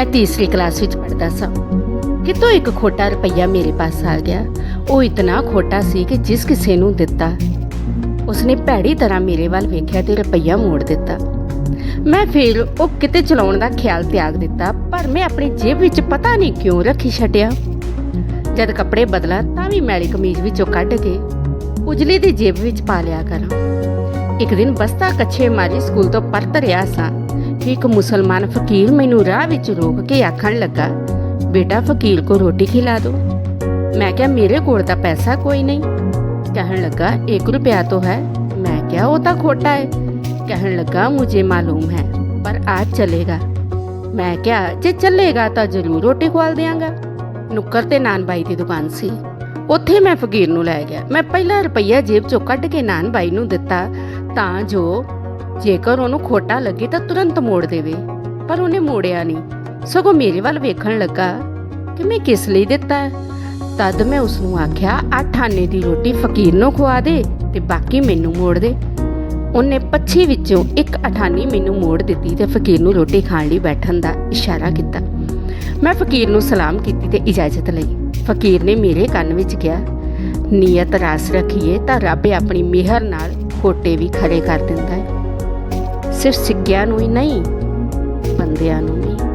ਮੈਂ ਤੀਸਰੀ ਕਲਾਸ ਵਿੱਚ ਪੜ੍ਹਦਾ ਸਾਂ। ਕਿਤੋਂ ਇੱਕ ਖੋਟਾ ਰੁਪਈਆ ਮੇਰੇ ਪਾਸ ਆ ਗਿਆ। ਉਹ ਇਤਨਾ ਖੋਟਾ ਸੀ ਕਿ ਜਿਸ ਕਿਸੇ ਨੂੰ ਦਿੱਤਾ, ਉਸਨੇ ਭੈੜੀ ਤਰ੍ਹਾਂ ਮੇਰੇ ਵੱਲ ਵੇਖਿਆ ਤੇ ਰੁਪਈਆ ਮੋੜ ਦਿੱਤਾ। ਮੈਂ ਫਿਰ ਉਹ ਕਿਤੇ ਚਲਾਉਣ ਦਾ ਖਿਆਲ ਤਿਆਗ ਦਿੱਤਾ, ਪਰ ਮੈਂ ਆਪਣੀ ਜੇਬ ਵਿੱਚ ਪਤਾ ਨਹੀਂ ਕਿਉਂ ਰੱਖੀ ਛੱਡਿਆ। ਜਦ ਕੱਪੜੇ ਬਦਲਾ ਤਾਂ ਵੀ ਮੈਲੀ ਕਮੀਜ਼ ਵਿੱਚੋਂ ਕੱਢ ਕੇ ਉਜਲੀ ਦੀ ਜੇਬ ਵਿੱਚ ਪਾ ਲਿਆ ਕਰਾਂ। ਇੱਕ ਦਿਨ ਬਸਤਾ ਕੱਛੇ ਮਾਰੀ ਸਕੂਲ ਤੋਂ ਪਰਤ ਰਿਹਾ ਸਾਂ। ਕਿ ਇੱਕ ਮੁਸਲਮਾਨ ਫਕੀਰ ਮੈਨੂੰ ਰਾਹ ਵਿੱਚ ਰੋਕ ਕੇ ਆਖਣ ਲੱਗਾ ਬੇਟਾ ਫਕੀਰ ਕੋ ਰੋਟੀ ਖਿਲਾ ਦੋ ਮੈਂ ਕਿਹਾ ਮੇਰੇ ਕੋਲ ਤਾਂ ਪੈਸਾ ਕੋਈ ਨਹੀਂ ਕਹਿਣ ਲੱਗਾ 1 ਰੁਪਿਆ तो है मैं क्या वो तो खोटा है कहने लगा मुझे मालूम है पर आज चलेगा ਮੈਂ ਕਿਹਾ ਜੇ ਚੱਲੇਗਾ ਤਾਂ ਜ਼ਰੂਰ ਰੋਟੀ ਖਵਾਲ ਦਿਆਂਗਾ ਨੁੱਕਰ ਤੇ ਨਾਨ ਬਾਈ ਦੀ ਦੁਕਾਨ ਸੀ ਉੱਥੇ ਮੈਂ ਫਕੀਰ ਨੂੰ ਲੈ ਗਿਆ ਮੈਂ ਪਹਿਲਾ ਰੁਪਈਆ ਜੇਬ ਚੋਂ ਕੱਢ ਕੇ ਨਾਨ ਬਾਈ ਨੂੰ ਦਿੱਤਾ ਤਾਂ ਜੋ ਜੇਕਰ ਉਹਨੂੰ ਖੋਟਾ ਲੱਗੇ ਤਾਂ ਤੁਰੰਤ ਮੋੜ ਦੇਵੇ, ਪਰ ਉਹਨੇ ਮੋੜਿਆ ਨਹੀਂ। ਸਗੋਂ ਮੇਰੇ ਵੱਲ ਵੇਖਣ ਲੱਗਾ ਕਿ ਮੈਂ ਕਿਸ ਲਈ ਦਿੱਤਾ। ਤਦ ਮੈਂ ਉਸ ਨੂੰ ਆਖਿਆ ਅੱਠ ਆਨੇ ਦੀ ਰੋਟੀ ਫਕੀਰ ਨੂੰ ਖਵਾ ਦੇ ਤੇ ਬਾਕੀ ਮੈਨੂੰ ਮੋੜ ਦੇ। ਉਹਨੇ ਪੱਛੀ ਵਿੱਚੋਂ ਇੱਕ ਅਠਾਨੀ ਮੈਨੂੰ ਮੋੜ ਦਿੱਤੀ ਤੇ ਫਕੀਰ ਨੂੰ ਰੋਟੀ ਖਾਣ ਲਈ ਬੈਠਣ ਦਾ ਇਸ਼ਾਰਾ ਕੀਤਾ। ਮੈਂ ਫਕੀਰ ਨੂੰ ਸਲਾਮ ਕੀਤੀ ਤੇ ਇਜਾਜ਼ਤ ਲਈ। ਫਕੀਰ ਨੇ ਮੇਰੇ ਕੰਨ ਵਿੱਚ ਕਿਹਾ, ਨੀਅਤ ਰਾਸ ਰੱਖੀਏ ਤਾਂ ਰੱਬ ਆਪਣੀ ਮਿਹਰ ਨਾਲ ਖੋਟੇ ਵੀ ਖਰੇ ਕਰ ਦਿੰਦਾ ਹੈ। ਸਿਰਫ ਸਿੱਕਿਆਂ ਨੂੰ ਹੀ ਨਹੀਂ ਬੰਦਿਆਂ ਨੂੰ ਵੀ।